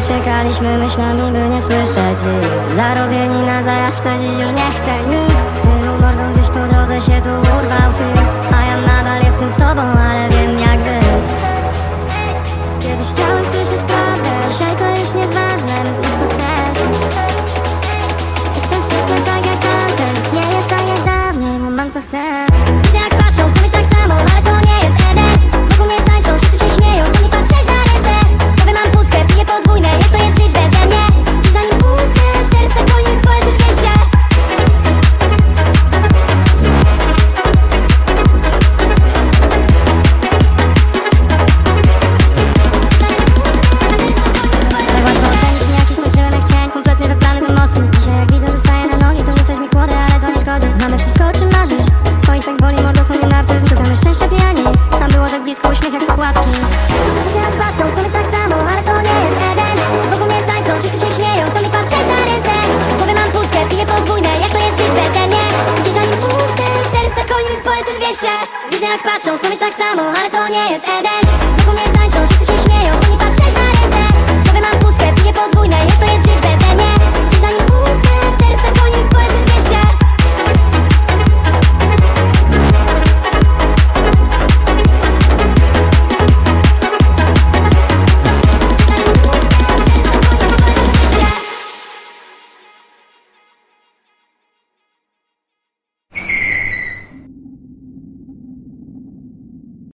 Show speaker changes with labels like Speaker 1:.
Speaker 1: Uciekaliśmy myślami, by nie słyszeć Zarobieni na zajawce, dziś już nie chcę nic blisko, uśmiech jak patrzą, to my tak samo, ale to nie jest Eden. Wokół mnie tańczą, wszyscy się śmieją To mi patrzeć na ręce. Głowy mam pustkę, piję podwójne Jak to jest żyć mnie? Gdzie zanim puste, 400 koni, więc polecę 200 Widzę jak patrzą, mieć tak samo, ale to nie jest Eden